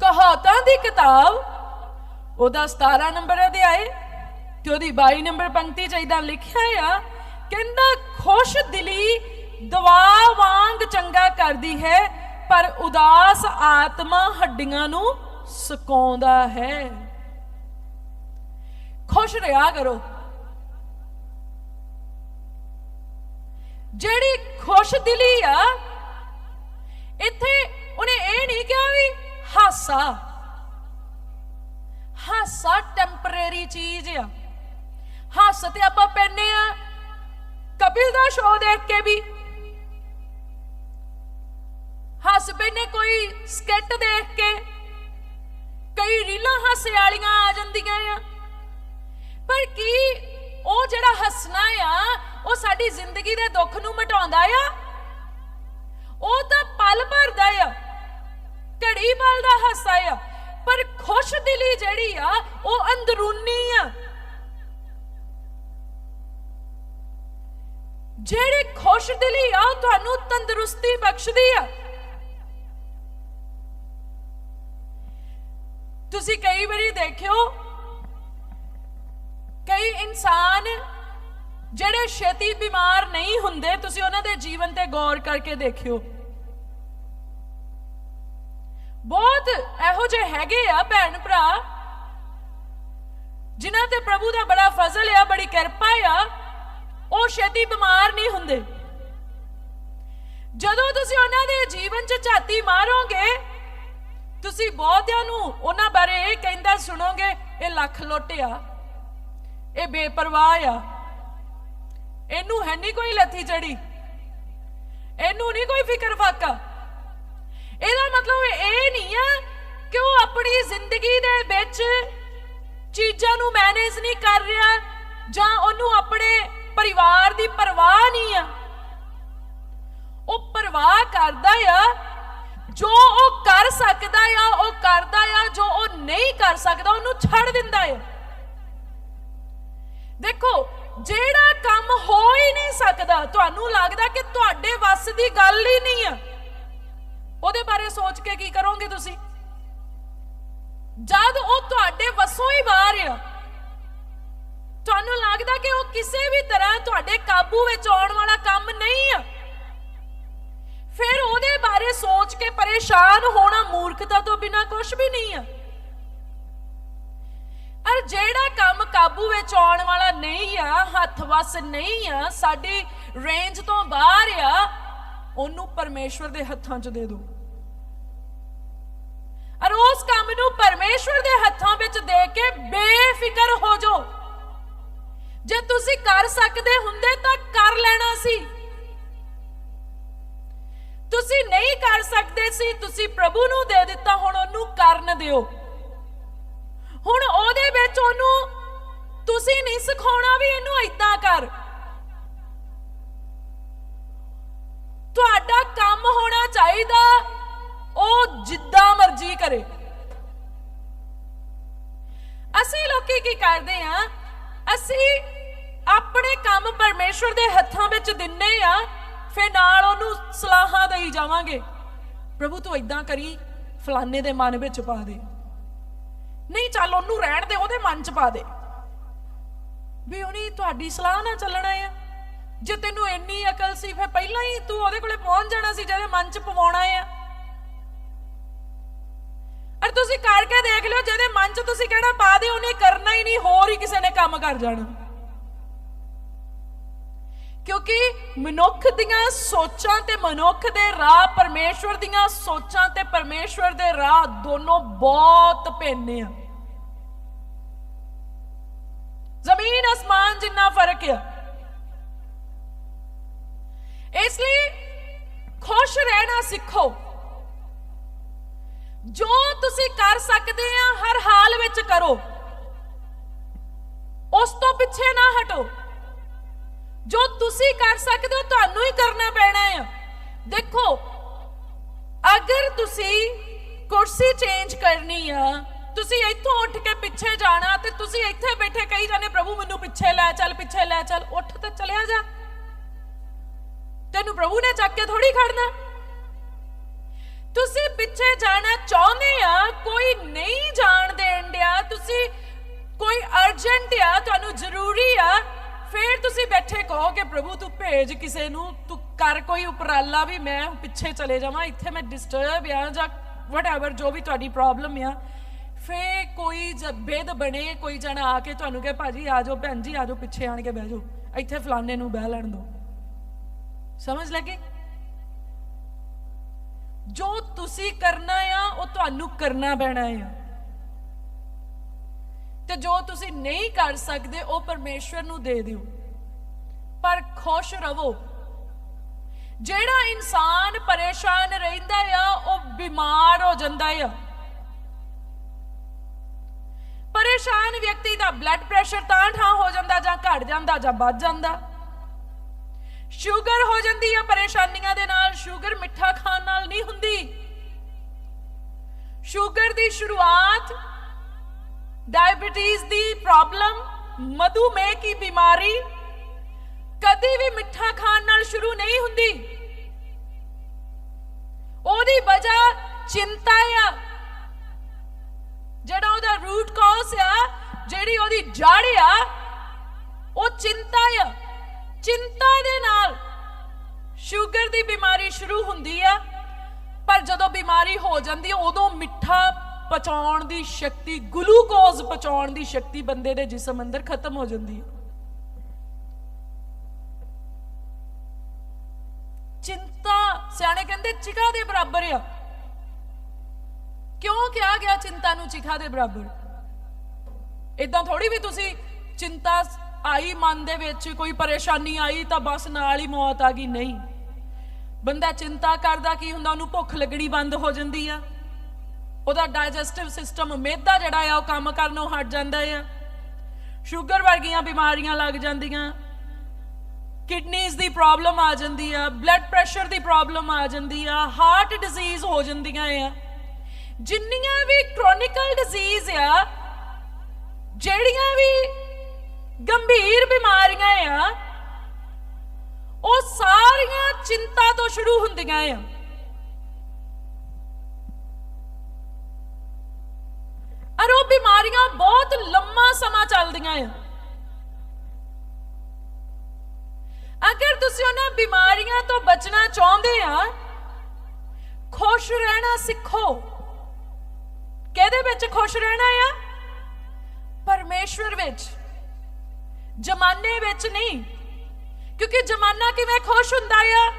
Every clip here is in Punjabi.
ਕਹਾਤਾਂ ਦੀ ਕਿਤਾਬ। ਉਹਦਾ 17 ਨੰਬਰ ਅਧਿਆਏ ਤੇ ਉਹਦੀ 22 ਨੰਬਰ ਪੰਕਤੀ ਚ ਇਦਾਂ ਲਿਖਿਆ ਆ, ਕਹਿੰਦਾ, ਖੁਸ਼ ਦਿਲੀ ਦਵਾ ਵਾਂਗ ਚੰਗਾ ਕਰਦੀ ਹੈ, ਪਰ ਉਦਾਸ ਆਤਮਾ ਹੱਡੀਆਂ ਨੂੰ ਸਕਾਉਂਦਾ ਹੈ। ਖੁਸ਼ ਰਿਹਾ ਕਰੋ। ਜਿਹੜੀ ਖੁਸ਼ ਦਿਲੀ ਆ, ਇੱਥੇ ਉਹਨੇ ਇਹ ਨਹੀਂ ਕਿਹਾ ਵੀ ਹਾਸਾ। ਹਾਸਾ ਟੈਂਪਰੇਰੀ ਚੀਜ਼ ਆ। ਹੱਸ ਤੇ ਆਪਾਂ ਪੈਨੇ ਆ ਕਪਿਲ ਦਾ ਸ਼ੋਅ ਦੇਖ ਕੇ ਵੀ। ਹੱਸ ਪੈਨੇ ਕੋਈ ਸਕੈਟ ਦੇਖ ਕੇ। ਕਈ ਰੀਲਾਂ ਹਾਸੇ ਵਾਲੀਆਂ ਆ ਜਾਂਦੀਆਂ ਆ। ਪਰ ਕੀ ਉਹ ਜਿਹੜਾ ਹੱਸਣਾ ਆ, ਉਹ ਸਾਡੀ ਜ਼ਿੰਦਗੀ ਦੇ ਦੁੱਖ ਨੂੰ ਮਿਟਾਉਂਦਾ ਆ? ਉਹ ਤਾਂ ਪਲ ਭਰਦਾ ਆ। ਘੜੀ ਪਲ ਦਾ ਹਾਸਾ ਆ, ਪਰ ਖੁਸ਼ ਦਿਲੀ ਜਿਹੜੀ ਆ, ਉਹ ਅੰਦਰੂਨੀ ਆ। ਜਿਹੜੀ ਖੁਸ਼ ਦਿਲੀ ਆ, ਉਹ ਤੁਹਾਨੂੰ ਤੰਦਰੁਸਤੀ ਬਖਸ਼ਦੀ ਆ। ਤੁਸੀਂ ਕਈ ਵਾਰੀ ਦੇਖਿਓ, ਕਈ ਇਨਸਾਨ ਜਿਹੜੇ ਛੇਤੀ ਬਿਮਾਰ ਨਹੀਂ ਹੁੰਦੇ, ਤੁਸੀਂ ਉਹਨਾਂ ਦੇ ਜੀਵਨ ਤੇ ਗੌਰ ਕਰਕੇ ਦੇਖਿਓ। ਬਹੁਤ ਇਹੋ ਜਿਹੇ ਹੈਗੇ ਆ ਭੈਣ ਭਰਾ, ਜਿਨ੍ਹਾਂ ਤੇ ਪ੍ਰਭੂ ਦਾ ਬੜਾ ਫਜ਼ਲ ਆ, ਬੜੀ ਕਿਰਪਾ ਆ, ਉਹ ਛੇਤੀ ਬਿਮਾਰ ਨਹੀਂ ਹੁੰਦੇ। ਜਦੋਂ ਤੁਸੀਂ ਉਹਨਾਂ ਦੇ ਜੀਵਨ 'ਚ ਝਾਤੀ ਮਾਰੋਗੇ, ਤੁਸੀਂ ਬਹੁਤਿਆਂ ਨੂੰ ਉਹਨਾਂ ਬਾਰੇ ਇਹ ਕਹਿੰਦਾ ਸੁਣੋਗੇ, ਇਹ ਲੱਖ ਲੋਟਿਆ ਇਹ ਬੇਪਰਵਾਹ ਆ। ਇਹਨੂੰ ਹੈ ਨਹੀਂ ਕੋਈ ਲੱਥੀ ਚੜੀ, ਇਹਨੂੰ ਨਹੀਂ ਕੋਈ ਫਿਕਰ ਫਾਕਾ ਇਹਦਾ ਮਤਲਬ ਇਹ ਨਹੀਂ ਆ ਕਿ ਉਹ ਆਪਣੀ ਜ਼ਿੰਦਗੀ ਦੇ ਵਿੱਚ ਚੀਜ਼ਾਂ ਨੂੰ ਮੈਨੇਜ ਨਹੀਂ ਕਰ ਰਿਹਾ ਜਾਂ ਉਹਨੂੰ ਆਪਣੇ ਪਰਿਵਾਰ ਦੀ ਪਰਵਾਹ ਨਹੀਂ ਆ। ਉਹ ਪਰਵਾਹ ਕਰਦਾ ਆ, ਜੋ ਉਹ ਕਰ ਸਕਦਾ ਆ, ਉਹ ਕਰਦਾ ਆ, ਜੋ ਉਹ ਨਹੀਂ ਕਰ ਸਕਦਾ, ਉਹਨੂੰ ਛੱਡ ਦਿੰਦਾ ਆ। ਦੇਖੋ, ਜਿਹੜਾ ਕੰਮ ਹੋ ਹੀ ਨਹੀਂ ਸਕਦਾ, ਤੁਹਾਨੂੰ ਲੱਗਦਾ ਕਿ ਤੁਹਾਡੇ ਵੱਸ ਦੀ ਗੱਲ ਹੀ ਨਹੀਂ ਆ। ਉਹਦੇ ਬਾਰੇ ਸੋਚ ਕੇ ਕੀ ਕਰੋਗੇ ਤੁਸੀਂ? ਜਦ ਉਹ ਤੁਹਾਡੇ ਵਸੋਂ ਹੀ ਬਾਹਰ ਆ, ਤੁਹਾਨੂੰ ਲੱਗਦਾ ਕਿ ਉਹ ਕਿਸੇ ਵੀ ਤਰ੍ਹਾਂ ਤੁਹਾਡੇ ਕਾਬੂ ਵਿੱਚ ਆਉਣ ਵਾਲਾ ਕੰਮ ਨਹੀਂ ਆ। ਫਿਰ ਉਹਦੇ ਬਾਰੇ ਸੋਚ ਕੇ ਪਰੇਸ਼ਾਨ ਹੋਣਾ ਮੂਰਖਤਾ ਤੋਂ ਬਿਨਾ ਕੁਝ ਵੀ ਨਹੀਂ ਆ। ਅਰ ਜਿਹੜਾ ਕੰਮ ਕਾਬੂ ਵਿੱਚ ਆਉਣ ਵਾਲਾ ਨਹੀਂ ਆ, ਹੱਥ ਵਸ ਨਹੀਂ ਆ, ਸਾਡੀ ਰੇਂਜ ਤੋਂ ਬਾਹਰ ਆ ਉਹਨੂੰ ਪਰਮੇਸ਼ਵਰ ਦੇ ਹੱਥਾਂ 'ਚ ਦੇ ਦਿਓ ਅਰ ਉਸ ਕੰਮ ਨੂੰ ਪਰਮੇਸ਼ਵਰ ਦੇ ਹੱਥਾਂ ਵਿੱਚ ਦੇ ਕੇ ਬੇਫਿਕਰ ਹੋ ਜਾਓ। ਜੇ ਤੁਸੀਂ ਕਰ ਸਕਦੇ ਹੁੰਦੇ ਤਾਂ ਕਰ ਲੈਣਾ ਸੀ। ਤੁਸੀਂ ਨਹੀਂ ਕਰ ਸਕਦੇ ਸੀ, ਤੁਸੀਂ ਪ੍ਰਭੂ ਨੂੰ ਦੇ ਦਿੱਤਾ, ਹੁਣ ਉਹਨੂੰ ਕਰਨ ਦਿਓ। ਹੁਣ ਉਹਦੇ ਵਿੱਚ ਉਹਨੂੰ ਤੁਸੀਂ ਨਹੀਂ ਸਿਖਾਉਣਾ ਵੀ ਇਹਨੂੰ ਇਦਾਂ ਕਰ। ਤੁਹਾਡਾ ਕੰਮ ਹੋਣਾ ਚਾਹੀਦਾ, ਉਹ ਜਿੱਦਾਂ ਮਰਜ਼ੀ ਕਰੇ। ਅਸੀਂ ਲੋਕੀ ਕੀ ਕਰਦੇ ਆ? ਅਸੀਂ ਆਪਣੇ ਕੰਮ ਪਰਮੇਸ਼ਵਰ ਦੇ ਹੱਥਾਂ ਵਿੱਚ ਦਿੰਨੇ ਆ, ਫਿਰ ਨਾਲ ਉਹਨੂੰ ਸਲਾਹਾਂ ਦੇਈ ਜਾਵਾਂਗੇ। ਪ੍ਰਭੂ, ਤੂੰ ਇਦਾਂ ਕਰੀ, ਫਲਾਣੇ ਦੇ ਮਨ ਵਿੱਚ ਪਾ ਦੇ। ਨਹੀਂ, ਚੱਲ ਉਹਨੂੰ ਰਹਿਣ ਦੇ, ਉਹਦੇ ਮਨ 'ਚ ਪਾ ਦੇ। ਵੀ ਉਹਨੇ ਤੁਹਾਡੀ ਸਲਾਹ ਨਾਲ ਚੱਲਣਾ ਆ। ਜੇ ਤੈਨੂੰ ਇੰਨੀ ਅਕਲ ਸੀ, ਫਿਰ ਪਹਿਲਾਂ ਹੀ ਤੂੰ ਉਹਦੇ ਕੋਲੇ ਪਹੁੰਚ ਜਾਣਾ ਸੀ, ਜਿਹਦੇ ਮਨ 'ਚ ਪਵਾਉਣਾ ਆ ਅਰ ਤੁਸੀਂ ਕਰਕੇ ਦੇਖ ਲਿਓ, ਜਿਹਦੇ ਮਨ 'ਚ ਤੁਸੀਂ ਕਹਿਣਾ ਪਾ ਦੇ ਉਹਨੇ ਕਰਨਾ ਹੀ ਨਹੀਂ, ਹੋਰ ਹੀ ਕਿਸੇ ਨੇ ਕੰਮ ਕਰ ਜਾਣਾ। ਕਿਉਂਕਿ ਮਨੁੱਖ ਦੀਆਂ ਸੋਚਾਂ ਤੇ ਮਨੁੱਖ ਦੇ ਰਾਹ, ਪਰਮੇਸ਼ਵਰ ਦੀਆਂ ਸੋਚਾਂ ਤੇ ਪਰਮੇਸ਼ਵਰ ਦੇ ਰਾਹ ਦੋਨੋਂ ਬਹੁਤ ਭਿੰਨ ਆ। ਜ਼ਮੀਨ, ਅਸਮਾਨ ਜਿੰਨਾ ਫ਼ਰਕ ਆ ਇਸ ਲਈ ਖੁਸ਼ ਰਹਿਣਾ ਸਿੱਖੋ। ਜੋ ਤੁਸੀਂ ਕਰ ਸਕਦੇ ਆ, ਹਰ ਹਾਲ ਵਿੱਚ ਕਰੋ। ਉਸ ਤੋਂ ਪਿੱਛੇ ਨਾ ਹਟੋ। ਜੋ ਤੁਸੀਂ ਕਰ ਸਕਦੇ ਹੋ, ਤੁਹਾਨੂੰ ਹੀ ਕਰਨਾ ਪੈਣਾ ਆ। ਦੇਖੋ, ਅਗਰ ਤੁਸੀਂ ਕੁਰਸੀ ਚੇਂਜ ਕਰਨੀ ਆ, ਤੁਸੀਂ ਇੱਥੋਂ ਉੱਠ ਕੇ ਪਿੱਛੇ ਜਾਣਾ ਤੇ ਤੁਸੀਂ ਇੱਥੇ ਬੈਠੇ ਕਹੀ ਜਾਣੇ ਪ੍ਰਭੂ, ਮੈਨੂੰ ਪਿੱਛੇ ਲੈ ਚੱਲ, ਪਿੱਛੇ ਲੈ ਚੱਲ। ਉੱਠ ਤੇ ਚਲਿਆ ਜਾ। ਤੈਨੂੰ ਪ੍ਰਭੂ ਨੇ ਚੱਕ ਕੇ ਥੋੜੀ ਖੜਨਾ। ਤੁਸੀਂ ਪਿੱਛੇ ਜਾਣਾ ਚਾਹੁੰਦੇ ਆ, ਕੋਈ ਨਹੀਂ ਜਾਣ ਦੇਣ ਡਿਆ, ਤੁਸੀਂ ਕੋਈ ਅਰਜੈਂਟ ਆ, ਤੁਹਾਨੂੰ ਜ਼ਰੂਰੀ ਆ, ਫੇਰ ਤੁਸੀਂ ਬੈਠੇ ਕਹੋ ਕਿ ਪ੍ਰਭੂ ਤੂੰ ਭੇਜ ਕਿਸੇ ਨੂੰ, ਤੂੰ ਕਰ ਕੋਈ ਉਪਰਾਲਾ ਵੀ, ਮੈਂ ਪਿੱਛੇ ਚਲੇ ਜਾਵਾਂ, ਇੱਥੇ ਮੈਂ ਡਿਸਟਰਬ ਆ ਜਾਂ ਵਟਐਵਰ ਜੋ ਵੀ ਤੁਹਾਡੀ ਪ੍ਰੋਬਲਮ ਆ। ਫੇ ਕੋਈ ਜਬੇਦ ਬਣੇ, ਕੋਈ ਜਣਾ ਆ ਕੇ ਤੁਹਾਨੂੰ ਕਹੇ, ਭਾਜੀ ਆ ਜਾਓ, ਭੈਣ ਜੀ ਆ ਜਾਓ, ਪਿੱਛੇ ਆਣ ਕੇ ਬਹਿ ਜਾਓ, ਇੱਥੇ ਫਲਾਣੇ ਨੂੰ ਬਹਿ ਲੈਣ ਦੋ ਸਮਝ ਲੱਗੇ? ਜੋ ਤੁਸੀਂ ਕਰਨਾ ਆ, ਉਹ ਤੁਹਾਨੂੰ ਕਰਨਾ ਪੈਣਾ ਆ। ਤੇ ਜੋ ਤੁਸੀਂ ਨਹੀਂ ਕਰ ਸਕਦੇ, ਉਹ ਪਰਮੇਸ਼ਵਰ ਨੂੰ ਦੇ ਦਿਓ। ਪਰ ਖੁਸ਼ ਰਹੋ। ਜਿਹੜਾ ਇਨਸਾਨ ਪਰੇਸ਼ਾਨ ਰਹਿੰਦਾ ਆ, ਉਹ ਬਿਮਾਰ ਹੋ ਜਾਂਦਾ ਆ। ਪਰੇਸ਼ਾਨ ਵਿਅਕਤੀ ਦਾ ਬਲੱਡ ਪ੍ਰੈਸ਼ਰ ਤਾਂ ਠਾਂ ਹੋ ਜਾਂਦਾ ਜਾਂ ਘਟ ਜਾਂਦਾ ਜਾਂ ਵੱਧ ਜਾਂਦਾ। ਸ਼ੂਗਰ ਹੋ ਜਾਂਦੀ ਆ ਪਰੇਸ਼ਾਨੀਆਂ ਦੇ ਨਾਲ, ਸ਼ੂਗਰ ਮਿੱਠਾ ਖਾਣ ਨਾਲ ਨਹੀਂ ਹੁੰਦੀ। ਸ਼ੂਗਰ ਦੀ ਸ਼ੁਰੂਆਤ ਡਾਇਬੀਟੀਜ਼ ਦੀ ਪ੍ਰੋਬਲਮ ਮਧੂਮੇਹ ਕੀ ਬਿਮਾਰੀ, ਕਦੀ ਵੀ ਮਿੱਠਾ ਖਾਣ ਨਾਲ ਸ਼ੁਰੂ ਨਹੀਂ ਹੁੰਦੀ। ਉਹਦੀ ਵਜ੍ਹਾ ਚਿੰਤਾ ਆ। ਜਿਹੜਾ ਉਹਦਾ ਰੂਟ ਕਾਜ਼ ਆ, ਜਿਹੜੀ ਉਹਦੀ ਜੜ ਆ, ਉਹ ਚਿੰਤਾ ਆ। ਚਿੰਤਾ ਦੇ ਨਾਲ ਸ਼ੂਗਰ ਦੀ ਬਿਮਾਰੀ ਸ਼ੁਰੂ ਹੁੰਦੀ ਆ, ਪਰ ਜਦੋਂ ਬਿਮਾਰੀ ਹੋ ਜਾਂਦੀ ਹੈ ਉਦੋਂ ਮਿੱਠਾ ਪਚਾਉਣ ਦੀ ਸ਼ਕਤੀ, ਗਲੂਕੋਜ਼ ਪਚਾਉਣ ਦੀ ਸ਼ਕਤੀ ਬੰਦੇ ਦੇ ਜਿਸਮ ਅੰਦਰ ਖਤਮ ਹੋ ਜਾਂਦੀ ਹੈ ਚਿੰਤਾ, ਸਿਆਣੇ ਕਹਿੰਦੇ ਚਿਕਾ ਦੇ ਬਰਾਬਰ ਆ। ਕਿਉਂ ਕਿਹਾ ਗਿਆ ਚਿੰਤਾ ਨੂੰ ਚਿਖਾ ਦੇ ਬਰਾਬਰ? ਇਦਾਂ ਥੋੜੀ ਵੀ ਤੁਸੀਂ ਚਿੰਤਾ ਆਈ ਮਨ ਦੇ ਵਿੱਚ ਕੋਈ ਪਰੇਸ਼ਾਨੀ ਆਈ ਤਾਂ ਬਸ ਨਾਲ ਹੀ ਮੌਤ ਆ ਗਈ, ਨਹੀਂ। ਬੰਦਾ ਚਿੰਤਾ ਕਰਦਾ ਕੀ ਹੁੰਦਾ, ਉਹਨੂੰ ਭੁੱਖ ਲੱਗਣੀ ਬੰਦ ਹੋ ਜਾਂਦੀ ਆ। ਉਹਦਾ ਡਾਈਜੈਸਟਿਵ ਸਿਸਟਮ ਮਿਹਦਾ ਜਿਹੜਾ ਆ, ਉਹ ਕੰਮ ਕਰਨੋਂ ਹਟ ਜਾਂਦਾ ਆ। ਸ਼ੂਗਰ ਵਰਗੀਆਂ ਬਿਮਾਰੀਆਂ ਲੱਗ ਜਾਂਦੀਆਂ। ਕਿਡਨੀਜ਼ ਦੀ ਪ੍ਰੋਬਲਮ ਆ ਜਾਂਦੀ ਆ, ਬਲੱਡ ਪ੍ਰੈਸ਼ਰ ਦੀ ਪ੍ਰੋਬਲਮ ਆ ਜਾਂਦੀ ਆ, ਹਾਰਟ ਡਿਜ਼ੀਜ਼ ਹੋ ਜਾਂਦੀਆਂ ਆ। ਜਿੰਨੀਆਂ ਵੀ ਕ੍ਰੋਨਿਕਲ ਡਿਜ਼ੀਜ਼ ਆ, ਜਿਹੜੀਆਂ ਵੀ ਗੰਭੀਰ ਬਿਮਾਰੀਆਂ ਆ। ਉਹ ਸਾਰੀਆਂ ਚਿੰਤਾ ਤੋਂ ਸ਼ੁਰੂ ਹੁੰਦੀਆਂ ਆ। ਅਰ ਉਹ ਬਿਮਾਰੀਆਂ ਬਹੁਤ ਲੰਮਾ ਸਮਾਂ ਚੱਲਦੀਆਂ ਆ। ਅਗਰ ਤੁਸੀਂ ਉਹਨਾਂ ਬਿਮਾਰੀਆਂ ਤੋਂ ਬਚਣਾ ਚਾਹੁੰਦੇ ਆ, ਖੁਸ਼ ਰਹਿਣਾ ਸਿੱਖੋ। ਕਿਹਦੇ ਵਿੱਚ ਖੁਸ਼ ਰਹਿਣਾ ਆ? ਪਰਮੇਸ਼ਵਰ ਵਿੱਚ। ਜਮਾਨੇ ਵਿੱਚ ਨਹੀਂ। ਕਿਉਂਕਿ ਜਮਾਨਾ ਕਿਵੇਂ ਖੁਸ਼ ਹੁੰਦਾ ਆ?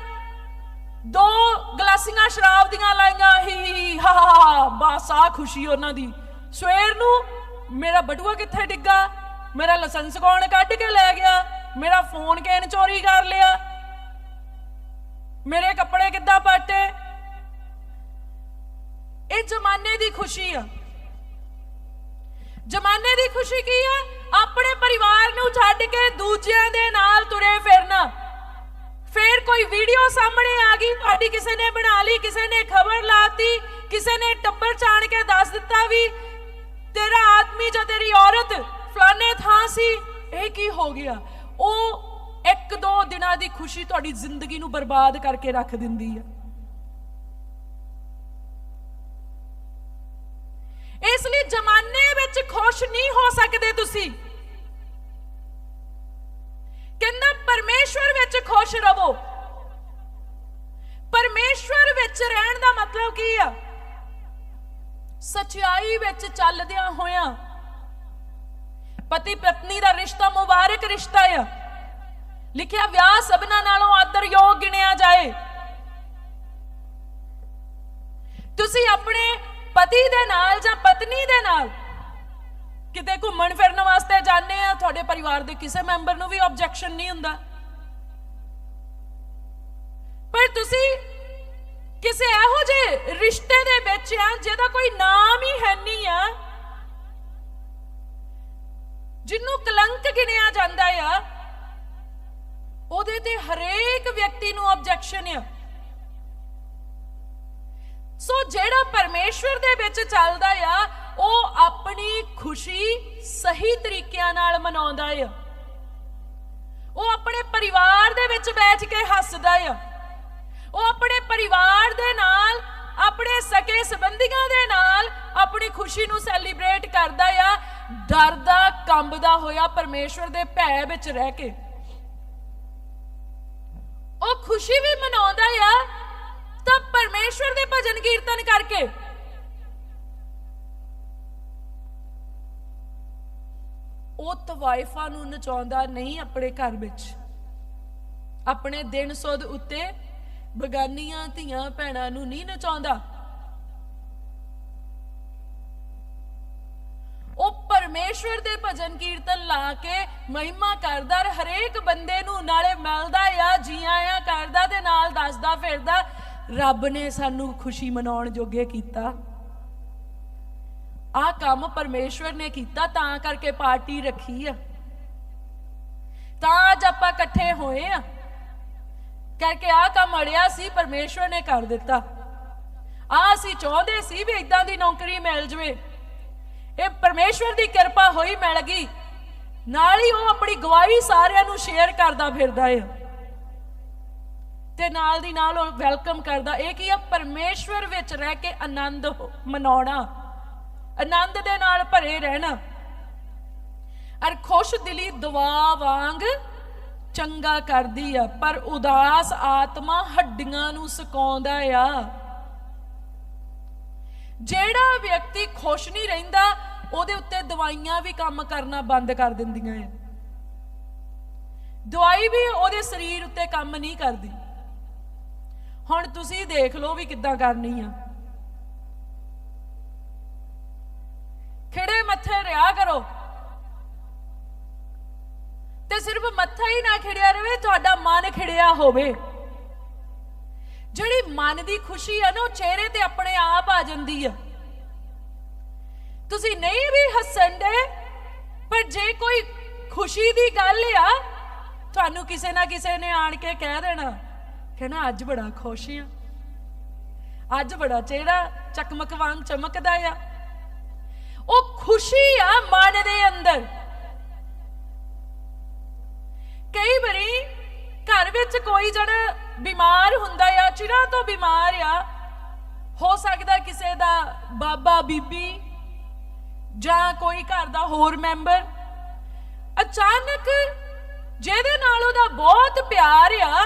ਦੋ ਗਲਾਸੀਆਂ ਸ਼ਰਾਬ ਦੀਆਂ ਲਾਈਆਂ, ਹੀ ਹੀ, ਹਾ ਹਾ ਬਸ ਆ ਖੁਸ਼ੀ ਉਹਨਾਂ ਦੀ। ਸਵੇਰ ਨੂੰ ਮੇਰਾ ਬਟੂਆ ਕਿੱਥੇ ਡਿੱਗਾ? ਮੇਰਾ ਲਾਇਸੈਂਸ ਕੌਣ ਕੱਢ ਕੇ ਲੈ ਗਿਆ? ਮੇਰਾ ਫੋਨ ਕਿਹਨ ਚੋਰੀ ਕਰ ਲਿਆ? ਮੇਰੇ ਕੱਪੜੇ ਕਿੱਦਾਂ ਪਾਟੇ? ਇਹ ਜਮਾਨੇ ਦੀ ਖੁਸ਼ੀ ਆ। ਜਮਾਨੇ ਦੀ ਖੁਸ਼ੀ ਕੀ ਆ? ਆਪਣੇ ਪਰਿਵਾਰ ਨੂੰ ਛੱਡ ਕੇ ਦੂਜਿਆਂ ਦੇ ਨਾਲ ਤੁਰੇ ਫਿਰਨਾ। ਫੇਰ ਕੋਈ ਵੀਡੀਓ ਸਾਹਮਣੇ ਆ ਗਈ, ਤੁਹਾਡੀ ਕਿਸੇ ਨੇ ਬਣਾ ਲਈ, ਕਿਸੇ ਨੇ ਖਬਰ ਲਾਤੀ, ਕਿਸੇ ਨੇ ਟੱਬਰ ਚਾਣ ਕੇ ਦੱਸ ਦਿੱਤਾ ਵੀ, ਤੇਰਾ ਆਦਮੀ ਜਾਂ ਤੇਰੀ ਔਰਤ ਫਲਾਣੇ ਥਾਂ ਸੀ। ਇਹ ਕੀ ਹੋ ਗਿਆ? ਉਹ ਇੱਕ ਦੋ ਦਿਨਾਂ ਦੀ ਖੁਸ਼ੀ ਤੁਹਾਡੀ ਜ਼ਿੰਦਗੀ ਨੂੰ ਬਰਬਾਦ ਕਰਕੇ ਰੱਖ ਦਿੰਦੀ ਹੈ ਇਸ ਲਈ ਜਮਾਨੇ ਵਿੱਚ ਖੁਸ਼ ਨਹੀਂ ਹੋ ਸਕਦੇ ਤੁਸੀਂ ਕਹਿੰਦਾ ਪਰਮੇਸ਼ਵਰ ਵਿੱਚ ਖੁਸ਼ ਰਹੋ ਪਰਮੇਸ਼ਵਰ ਵਿੱਚ ਰਹਿਣ ਦਾ ਮਤਲਬ ਕੀ ਆ? ਸਚਾਈ ਵਿੱਚ ਚੱਲਦਿਆਂ ਹੋਇਆਂ ਪਤੀ ਪਤਨੀ ਦਾ ਰਿਸ਼ਤਾ ਮੁਬਾਰਕ ਰਿਸ਼ਤਾ ਆ। ਲਿਖਿਆ, ਵਿਆਹ ਸਭਨਾ ਨਾਲੋਂ ਆਦਰਯੋਗ ਗਿਣਿਆ ਜਾਏ। ਤੁਸੀਂ ਆਪਣੇ ਪਤੀ ਦੇ ਨਾਲ ਜਾਂ ਪਤਨੀ ਦੇ ਨਾਲ ਕਿਤੇ ਘੁੰਮਣ ਫਿਰਨ ਵਾਸਤੇ ਜਾਂਦੇ ਆ, ਤੁਹਾਡੇ ਪਰਿਵਾਰ ਦੇ ਕਿਸੇ ਮੈਂਬਰ ਨੂੰ ਵੀ ਆਬਜੈਕਸ਼ਨ ਨਹੀਂ ਹੁੰਦਾ। ਪਰ ਤੁਸੀਂ ਕਿਸੇ ਇਹੋ ਜਿਹੇ ਰਿਸ਼ਤੇ ਦੇ ਵਿੱਚ ਆ, ਜਿਹਦਾ ਕੋਈ ਨਾਮ ਹੀ ਹੈ ਨਹੀਂ ਆ। ਜਿਹਨੂੰ ਕਲੰਕ ਗਿਣਿਆ ਜਾਂਦਾ ਆ, ਉਹਦੇ ਤੇ ਹਰੇਕ ਵਿਅਕਤੀ ਨੂੰ ਆਬਜੈਕਸ਼ਨ ਆ। ਸੋ ਜਿਹੜਾ ਪਰਮੇਸ਼ਵਰ ਦੇ ਵਿੱਚ ਚੱਲਦਾ ਆ, ਉਹ ਆਪਣੀ ਖੁਸ਼ੀ ਸਹੀ ਤਰੀਕਿਆਂ ਨਾਲ ਮਨਾਉਂਦਾ ਆ। ਉਹ ਆਪਣੇ ਪਰਿਵਾਰ ਦੇ ਵਿੱਚ ਬੈਠ ਕੇ ਹੱਸਦਾ ਆ। ਉਹ ਆਪਣੇ ਪਰਿਵਾਰ ਦੇ ਨਾਲ, ਆਪਣੇ ਸਕੇ ਸੰਬੰਧੀਆਂ ਦੇ ਨਾਲ ਆਪਣੀ ਖੁਸ਼ੀ ਨੂੰ ਸੈਲੀਬ੍ਰੇਟ ਕਰਦਾ ਆ। ਡਰਦਾ ਕੰਬਦਾ ਹੋਇਆ ਪਰਮੇਸ਼ਵਰ ਦੇ ਭੈ ਵਿੱਚ ਰਹਿ ਕੇ। ਉਹ ਖੁਸ਼ੀ ਵੀ ਮਨਾਉਂਦਾ ਆ, ਤਾਂ ਪਰਮੇਸ਼ਵਰ ਦੇ ਭਜਨ ਕੀਰਤਨ ਕਰਕੇ। ਉਹ ਤਵਾਇਫਾਂ ਨੂੰ ਨਚਾਉਂਦਾ ਨਹੀਂ ਆਪਣੇ ਘਰ ਵਿੱਚ। ਆਪਣੇ ਦਿਨ ਸੁਧ ਉੱਤੇ ਬਗਾਨੀਆਂ ਧੀਆਂ ਭੈਣਾਂ ਨੂੰ ਨਹੀਂ ਨਚਾਉਂਦਾ। ਉਹ ਪਰਮੇਸ਼ਵਰ ਦੇ ਭਜਨ ਕੀਰਤਨ ਲਾ ਕੇ ਮਹਿਮਾ ਕਰਦਾ ਹਰੇਕ ਬੰਦੇ ਨੂੰ ਨਾਲੇ ਮਿਲਦਾ ਆ ਜੀ ਆਇਆਂ ਕਰਦਾ ਤੇ ਨਾਲ ਦੱਸਦਾ ਫਿਰਦਾ, ਰੱਬ ਨੇ ਸਾਨੂੰ ਖੁਸ਼ੀ ਮਨਾਉਣ ਜੋਗੇ ਕੀਤਾ। ਆਹ ਕੰਮ ਪਰਮੇਸ਼ਵਰ ਨੇ ਕੀਤਾ, ਤਾਂ ਕਰਕੇ ਪਾਰਟੀ ਰੱਖੀ ਆ। ਤਾਂ ਅੱਜ ਆਪਾਂ ਇਕੱਠੇ ਹੋਏ ਆ। ਕਰਕੇ ਆਹ ਕੰਮ ਅੜਿਆ ਸੀ, ਪਰਮੇਸ਼ਵਰ ਨੇ ਕਰ ਦਿੱਤਾ। ਆ ਅਸੀਂ ਚਾਹੁੰਦੇ ਸੀ ਵੀ ਇਦਾਂ ਦੀ ਨੌਕਰੀ ਮਿਲ ਜਵੇ। ਇਹ ਪਰਮੇਸ਼ਵਰ ਦੀ ਕਿਰਪਾ ਹੋਈ ਮਿਲ ਗਈ। ਨਾਲ ਹੀ ਉਹ ਆਪਣੀ ਗਵਾਹੀ ਸਾਰਿਆਂ ਨੂੰ ਸ਼ੇਅਰ ਕਰਦਾ ਫਿਰਦਾ ਹੈ ਤੇ ਨਾਲ ਦੀ ਨਾਲ ਉਹ ਵੈਲਕਮ ਕਰਦਾ। ਇਹ ਕੀ ਆ? ਪਰਮੇਸ਼ਵਰ ਵਿੱਚ ਰਹਿ ਕੇ ਆਨੰਦ ਮਨਾਉਣਾ। ਆਨੰਦ ਦੇ ਨਾਲ ਭਰੇ ਰਹਿਣਾ। ਅਰ ਖੁਸ਼ ਦਿਲੀ ਦੁਆ ਵਾਂਗ ਚੰਗਾ ਕਰਦੀ ਆ, ਪਰ ਉਦਾਸ ਆਤਮਾ ਹੱਡੀਆਂ ਨੂੰ ਸਕਾਉਂਦਾ ਆ। ਜਿਹੜਾ ਵਿਅਕਤੀ ਖੁਸ਼ ਨਹੀਂ ਰਹਿੰਦਾ, ਉਹਦੇ ਉੱਤੇ ਦਵਾਈਆਂ ਵੀ ਕੰਮ ਕਰਨਾ ਬੰਦ ਕਰ ਦਿੰਦੀਆਂ ਆ। ਦਵਾਈ ਵੀ ਉਹਦੇ ਸਰੀਰ ਉੱਤੇ ਕੰਮ ਨਹੀਂ ਕਰਦੀ। ਹੁਣ ਤੁਸੀਂ ਦੇਖ ਲਓ ਵੀ ਕਿੱਦਾਂ ਕਰਨੀ ਆ। ਖਿੜੇ ਮੱਥੇ ਰਿਆ ਕਰੋ। ਤੇ ਸਿਰਫ ਮੱਥਾ ਹੀ ਨਾ ਖਿੜਿਆ ਰਵੇ, ਤੁਹਾਡਾ ਮਨ ਖਿੜਿਆ ਹੋਵੇ। ਜਿਹੜੀ ਮਨ ਦੀ ਖੁਸ਼ੀ ਆ ਨਾ, ਉਹ ਚਿਹਰੇ ਤੇ ਆਪਣੇ ਆਪ ਆ ਜਾਂਦੀ ਆ। ਤੁਸੀਂ ਨਹੀਂ ਵੀ ਹੱਸਣ ਦੇ, ਪਰ ਜੇ ਕੋਈ ਖੁਸ਼ੀ ਦੀ ਗੱਲ ਆ, ਤੁਹਾਨੂੰ ਕਿਸੇ ਨਾ ਕਿਸੇ ਨੇ ਆਣ ਕੇ ਕਹਿ ਦੇਣਾ, ਕਹਿਣਾ, ਅੱਜ ਬੜਾ ਖੁਸ਼ ਆ। ਅੱਜ ਬੜਾ ਚਿਹਰਾ ਚਕਮਕ ਵਾਂਗ ਚਮਕਦਾ ਆ। ਉਹ ਖੁਸ਼ੀ ਆ ਮਨ ਦੇ ਅੰਦਰ। ਕਈ ਵਾਰੀ ਘਰ ਵਿੱਚ ਕੋਈ ਜਿਹੜਾ ਬਿਮਾਰ ਹੁੰਦਾ ਆ, ਚਿਰਾਂ ਤੋਂ ਬਿਮਾਰ ਆ, ਹੋ ਸਕਦਾ ਕਿਸੇ ਦਾ ਬਾਬਾ, ਬੀਬੀ ਜਾਂ ਕੋਈ ਘਰ ਦਾ ਹੋਰ ਮੈਂਬਰ। ਅਚਾਨਕ ਜਿਹਦੇ ਨਾਲ ਉਹਦਾ ਬਹੁਤ ਪਿਆਰ ਆ,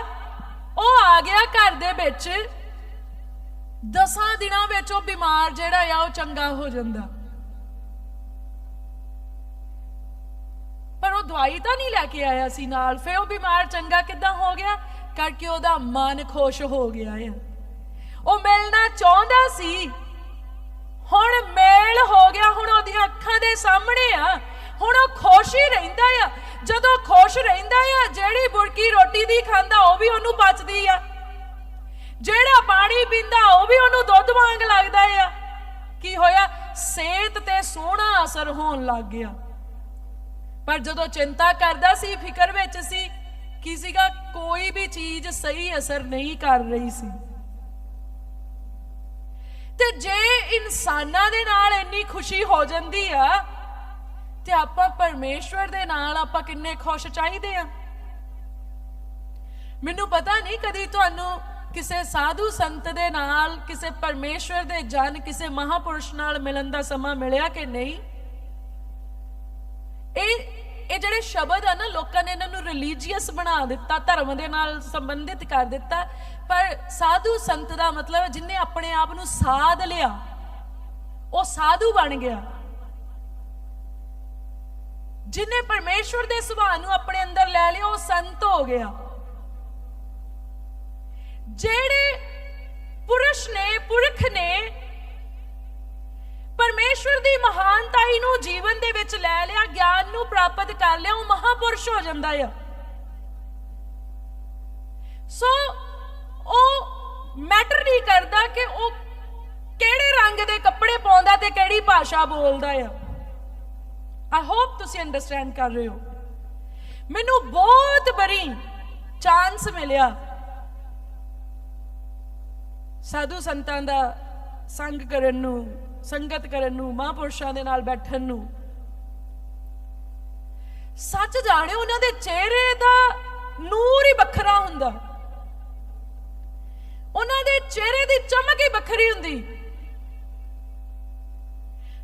ਉਹ ਆ ਗਿਆ ਘਰ ਦੇ ਵਿੱਚ। ਦਸਾਂ ਦਿਨਾਂ ਵਿੱਚ ਉਹ ਬਿਮਾਰ ਜਿਹੜਾ ਆ, ਉਹ ਚੰਗਾ ਹੋ ਜਾਂਦਾ। ਦਵਾਈ ਤਾਂ ਨਹੀਂ ਲੈ ਕੇ ਆਇਆ ਸੀ ਨਾਲ। ਫੇ ਉਹ ਬਿਮਾਰ ਚੰਗਾ ਕਿੱਦਾਂ ਹੋ ਗਿਆ? ਕਰਕੇ ਉਹਦਾ ਮਨ ਖੁਸ਼ ਹੋ ਗਿਆ ਆ। ਉਹ ਮਿਲਣਾ ਚਾਹੁੰਦਾ ਸੀ। ਹੁਣ ਮੇਲ ਹੋ ਗਿਆ, ਹੁਣ ਉਹਦੀਆਂ ਅੱਖਾਂ ਦੇ ਸਾਹਮਣੇ ਆ। ਹੁਣ ਉਹ ਖੁਸ਼ ਹੀ ਰਹਿੰਦਾ ਆ। ਜਦੋਂ ਖੁਸ਼ ਰਹਿੰਦਾ ਆ, ਜਿਹੜੀ ਬੁਰਕੀ ਰੋਟੀ ਦੀ ਖਾਂਦਾ, ਉਹ ਵੀ ਉਹਨੂੰ ਪਚਦੀ ਆ। ਜਿਹੜਾ ਪਾਣੀ ਪੀਂਦਾ, ਉਹ ਵੀ ਉਹਨੂੰ ਦੁੱਧ ਵਾਂਗ ਲੱਗਦਾ ਆ। ਕੀ ਹੋਇਆ? ਸਿਹਤ ਤੇ ਸੋਹਣਾ ਅਸਰ ਹੋਣ ਲੱਗ ਗਿਆ। ਪਰ ਜਦੋਂ ਚਿੰਤਾ ਕਰਦਾ ਸੀ, ਫਿਕਰ ਵਿੱਚ ਸੀ ਕਿ ਸੀਗਾ ਕੋਈ ਵੀ ਚੀਜ਼ ਸਹੀ ਅਸਰ ਨਹੀਂ ਕਰ ਰਹੀ ਸੀ। ਤੇ ਜੇ ਇਨਸਾਨਾਂ ਦੇ ਨਾਲ ਇੰਨੀ ਖੁਸ਼ੀ ਹੋ ਜਾਂਦੀ ਆ, ਤੇ ਆਪਾਂ ਪਰਮੇਸ਼ਵਰ ਦੇ ਨਾਲ ਆਪਾਂ ਕਿੰਨੇ ਖੁਸ਼ ਚਾਹੀਦੇ ਆ? ਮੈਨੂੰ ਪਤਾ ਨਹੀਂ ਕਦੀ ਤੁਹਾਨੂੰ ਕਿਸੇ ਸਾਧੂ ਸੰਤ ਦੇ ਨਾਲ, ਕਿਸੇ ਪਰਮੇਸ਼ਵਰ ਦੇ ਜਨ, ਕਿਸੇ ਮਹਾਪੁਰਸ਼ ਨਾਲ ਮਿਲਣ ਦਾ ਸਮਾਂ ਮਿਲਿਆ ਕਿ ਨਹੀਂ। ਇਹ ਇਹ ਜਿਹੜੇ ਸ਼ਬਦ ਆ ਨਾ, ਲੋਕਾਂ ਨੇ ਇਹਨਾਂ ਨੂੰ ਰਿਲੀਜੀਅਸ ਬਣਾ ਦਿੱਤਾ, ਧਰਮ ਦੇ ਨਾਲ ਸੰਬੰਧਿਤ ਕਰ ਦਿੱਤਾ। ਪਰ ਸਾਧੂ ਸੰਤ ਦਾ ਮਤਲਬ ਜਿਨੇ ਆਪਣੇ ਆਪ ਨੂੰ ਸਾਧ ਲਿਆ, ਉਹ ਸਾਧੂ ਬਣ ਗਿਆ। ਜਿਨੇ ਪਰਮੇਸ਼ਵਰ ਦੇ ਸੁਭਾਅ ਨੂੰ ਆਪਣੇ ਅੰਦਰ ਲੈ ਲਿਆ, ਉਹ ਸੰਤ ਹੋ ਗਿਆ। ਜਿਹੜੇ ਪੁਰਸ਼ ਨੇ, ਪੁਰਖ ਨੇ ਪਰਮੇਸ਼ਵਰ ਦੀ ਮਹਾਨਤਾਈ ਨੂੰ ਜੀਵਨ ਦੇ ਵਿੱਚ ਲੈ ਲਿਆ, ਗਿਆਨ ਨੂੰ ਪ੍ਰਾਪਤ ਕਰ ਲਿਆ, ਉਹ ਮਹਾਪੁਰਸ਼ ਹੋ ਜਾਂਦਾ ਆ। ਸੋ ਉਹ ਮੈਟਰ ਨਹੀਂ ਕਰਦਾ ਕਿ ਉਹ ਕਿਹੜੇ ਰੰਗ ਦੇ ਕੱਪੜੇ ਪਾਉਂਦਾ ਤੇ ਕਿਹੜੀ ਭਾਸ਼ਾ ਬੋਲਦਾ ਆ। ਆਈ ਹੋਪ ਤੁਸੀਂ ਅੰਡਰਸਟੈਂਡ ਕਰ ਰਹੇ ਹੋ। ਮੈਨੂੰ ਬਹੁਤ ਬਰੀ ਚਾਂਸ ਮਿਲਿਆ। ਸਾਧੂ ਸੰਤਾਂ ਦਾ ਸੰਗ ਕਰਨ ਨੂੰ ਸੰਗਤ ਕਰਨ ਨੂੰ, ਮਹਾਪੁਰਸ਼ਾਂ ਦੇ ਨਾਲ ਬੈਠਣ ਨੂੰ। ਸੱਚ ਜਾਣੇ ਉਹਨਾਂ ਦੇ ਚਿਹਰੇ ਦਾ ਨੂਰ ਹੀ ਵੱਖਰਾ ਹੁੰਦਾ। ਉਹਨਾਂ ਦੇ ਚਿਹਰੇ ਦੀ ਚਮਕ ਹੀ ਵੱਖਰੀ ਹੁੰਦੀ।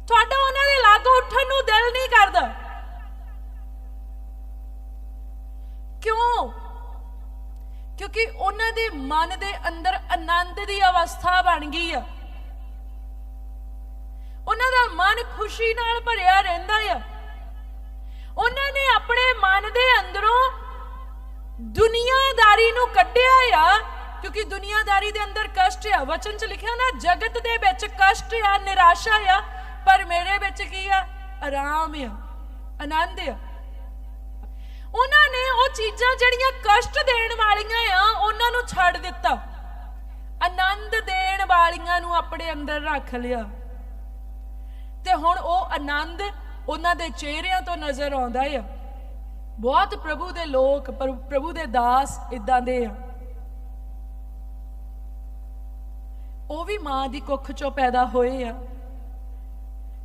ਤੁਹਾਡਾ ਉਹਨਾਂ ਦੇ ਲਾਗੋਂ ਉੱਠਣ ਨੂੰ ਦਿਲ ਨਹੀਂ ਕਰਦਾ। ਕਿਉਂ? ਕਿਉਂਕਿ ਉਹਨਾਂ ਦੇ ਮਨ ਦੇ ਅੰਦਰ ਆਨੰਦ ਦੀ ਅਵਸਥਾ ਬਣ ਗਈ ਆ। ਉਹਨਾਂ ਦਾ ਮਨ ਖੁਸ਼ੀ ਨਾਲ ਭਰਿਆ ਰਹਿੰਦਾ ਆ। ਉਹਨਾਂ ਨੇ ਆਪਣੇ ਮਨ ਦੇ ਅੰਦਰੋਂ ਦੁਨੀਆਦਾਰੀ ਨੂੰ ਕੱਢਿਆ ਆ, ਕਿਉਂਕਿ ਦੁਨੀਆਦਾਰੀ ਦੇ ਅੰਦਰ ਕਸ਼ਟ ਆ। ਵਚਨ ਚ ਲਿਖਿਆ ਨਾ, ਜਗਤ ਦੇ ਵਿੱਚ ਕਸ਼ਟ ਆ, ਨਿਰਾਸ਼ਾ ਆ, ਪਰ ਮੇਰੇ ਵਿੱਚ ਕੀ ਆ? ਆਰਾਮ ਆ, ਆਨੰਦ ਆ। ਉਹਨਾਂ ਨੇ ਉਹ ਚੀਜ਼ਾਂ ਜਿਹੜੀਆਂ ਕਸ਼ਟ ਦੇਣ ਵਾਲੀਆਂ ਆ, ਉਹਨਾਂ ਨੂੰ ਛੱਡ ਦਿੱਤਾ। ਆਨੰਦ ਦੇਣ ਵਾਲੀਆਂ ਨੂੰ ਆਪਣੇ ਅੰਦਰ ਰੱਖ ਲਿਆ। ਤੇ ਹੁਣ ਉਹ ਆਨੰਦ ਉਹਨਾਂ ਦੇ ਚਿਹਰਿਆਂ ਤੋਂ ਨਜ਼ਰ ਆਉਂਦਾ ਆ। ਬਹੁਤ ਪ੍ਰਭੂ ਦੇ ਲੋਕ, ਪਰ- ਪ੍ਰਭੂ ਦੇ ਦਾਸ ਇਦਾਂ ਦੇ ਆ। ਉਹ ਵੀ ਮਾਂ ਦੀ ਕੁੱਖ ਚੋਂ ਪੈਦਾ ਹੋਏ ਆ।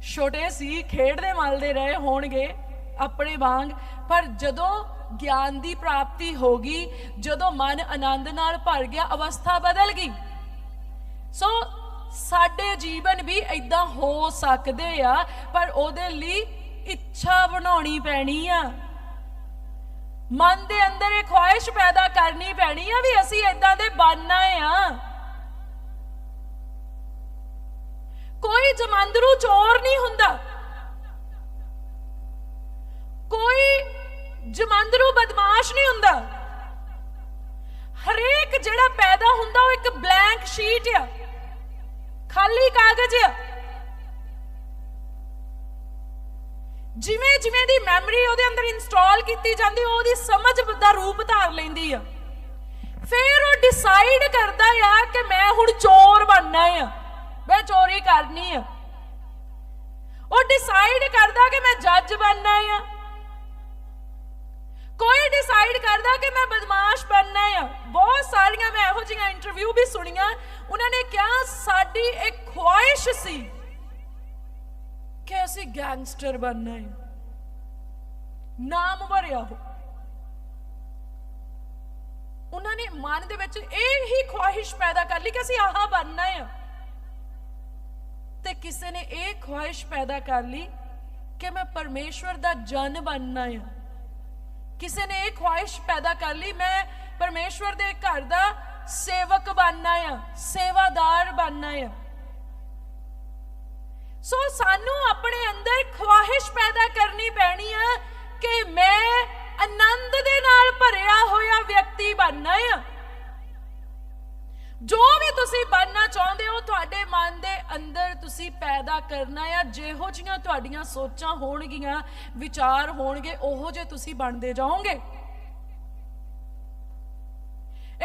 ਛੋਟੇ ਸੀ, ਖੇਡਦੇ ਮਲਦੇ ਰਹੇ ਹੋਣਗੇ ਆਪਣੇ ਵਾਂਗ, ਪਰ ਜਦੋਂ ਗਿਆਨ ਦੀ ਪ੍ਰਾਪਤੀ ਹੋ ਗਈ, ਜਦੋਂ ਮਨ ਆਨੰਦ ਨਾਲ ਭਰ ਗਿਆ, ਅਵਸਥਾ ਬਦਲ ਗਈ। ਸੋ ਸਾਡੇ ਜੀਵਨ ਵੀ ਇਦਾਂ ਹੋ ਸਕਦੇ ਆ, ਪਰ ਉਹਦੇ ਲਈ ਇੱਛਾ ਬਣਾਉਣੀ ਪੈਣੀ ਆ। ਮਨ ਦੇ ਅੰਦਰ ਇਹ ਖੁਆਇਸ਼ ਪੈਦਾ ਕਰਨੀ ਪੈਣੀ ਆ ਵੀ ਅਸੀਂ ਇਦਾਂ ਦੇ ਬਣਨਾ ਆ। ਕੋਈ ਜਮੰਦਰੂ ਚੋਰ ਨਹੀਂ ਹੁੰਦਾ। ਕੋਈ ਜਮੰਦਰੂ ਬਦਮਾਸ਼ ਨਹੀਂ ਹੁੰਦਾ। ਹਰੇਕ ਜਿਹੜਾ ਪੈਦਾ ਹੁੰਦਾ ਉਹ ਇੱਕ ਬਲੈਂਕ ਸ਼ੀਟ ਆ। ਖਾਲੀ ਕਾਗਜ਼। ਜਿਵੇਂ ਜਿਵੇਂ ਦੀ ਮੈਮਰੀ ਉਹਦੇ ਅੰਦਰ ਇੰਸਟਾਲ ਕੀਤੀ ਜਾਂਦੀ, ਉਹਦੀ ਸਮਝ ਦਾ ਰੂਪ ਧਾਰ ਲੈਂਦੀ ਆ। ਫਿਰ ਉਹ ਡਿਸਾਈਡ ਕਰਦਾ ਆ ਕਿ ਮੈਂ ਹੁਣ ਚੋਰ ਬਣਨਾ ਆ। ਮੈਂ ਚੋਰੀ ਕਰਨੀ ਆ। ਉਹ ਡਿਸਾਈਡ ਕਰਦਾ ਕਿ ਮੈਂ ਜੱਜ ਬਣਨਾ ਆ। ਕੋਈ ਡਿਸਾਈਡ ਕਰਦਾ ਕਿ ਮੈਂ ਬਦਮਾਸ਼ ਬਣਨਾ ਆ ਬਹੁਤ ਸਾਰੀਆਂ ਮੈਂ ਇਹੋ ਜਿਹੀਆਂ ਇੰਟਰਵਿਊ ਵੀ ਸੁਣੀਆਂ। ਉਹਨਾਂ ਨੇ ਕਿਹਾ, ਸਾਡੀ ਇੱਕ ਖੁਆਇਸ਼ ਸੀ ਕਿ ਅਸੀਂ ਗੈਂਗਸਟਰ ਬਣਨਾ ਹੈ। ਨਾਮ ਭਰਿਆ ਹੋ। ਉਹਨਾਂ ਨੇ ਮਨ ਦੇ ਵਿੱਚ ਇਹ ਹੀ ਖੁਆਇਸ਼ ਪੈਦਾ ਕਰ ਲਈ ਕਿ ਅਸੀਂ ਆਹ ਬਣਨਾ ਹੈ। ਤੇ ਕਿਸੇ ਨੇ ਇਹ ਖੁਆਇਸ਼ ਪੈਦਾ ਕਰ ਲਈ ਕਿ ਮੈਂ ਪਰਮੇਸ਼ਵਰ ਦਾ ਜਨ ਬਣਨਾ ਹੈ। ਕਿਸੇ ਨੇ ਇਹ ਖੁਆਇਸ਼ ਪੈਦਾ ਕਰ ਲਈ, ਮੈਂ ਪਰਮੇਸ਼ਵਰ ਦੇ ਘਰ ਦਾ ਸੇਵਕ ਬਣਨਾ ਆ, ਸੇਵਾਦਾਰ ਬਣਨਾ ਆ। ਸੋ ਸਾਨੂੰ ਆਪਣੇ ਅੰਦਰ ਖੁਆਇਸ਼ ਪੈਦਾ ਕਰਨੀ ਪੈਣੀ ਆ ਕਿ ਮੈਂ ਆਨੰਦ ਦੇ ਨਾਲ ਭਰਿਆ ਹੋਇਆ ਵਿਅਕਤੀ ਬਣਨਾ ਆ। ਜੋ ਵੀ ਤੁਸੀਂ ਬਣਨਾ ਚਾਹੁੰਦੇ ਹੋ ਮਨ ਦੇ ਅੰਦਰ ਤੁਸੀਂ ਪੈਦਾ ਕਰਨਾ ਆ, ਜਿਹੋ ਜੀਆਂ ਤੁਹਾਡੀਆਂ ਸੋਚਾਂ ਹੋਣਗੀਆਂ, ਵਿਚਾਰ ਹੋਣਗੇ, ਉਹੋ ਜੇ ਤੁਸੀਂ ਬਣਦੇ ਜਾਓਗੇ।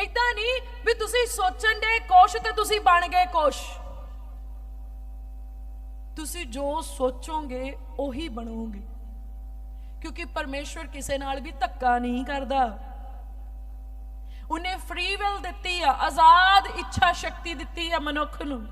ਇਦਾਂ ਨਹੀਂ ਵੀ ਤੁਸੀਂ ਸੋਚਣ ਦੇ ਕੁਛ ਤੇ ਤੁਸੀਂ ਬਣ ਗਏ ਕੁਛ ਤੁਸੀਂ ਜੋ ਸੋਚੋਗੇ, ਉਹੀ ਬਣੋਗੇ। ਕਿਉਂਕਿ ਪਰਮੇਸ਼ਵਰ ਕਿਸੇ ਨਾਲ ਵੀ ਧੱਕਾ ਨਹੀਂ ਕਰਦਾ। ਉਹਨੇ ਫ੍ਰੀ ਵਿਲ ਦਿੱਤੀ ਆ, ਆਜ਼ਾਦ ਇੱਛਾ ਸ਼ਕਤੀ ਦਿੱਤੀ ਆ ਮਨੁੱਖ ਨੂੰ।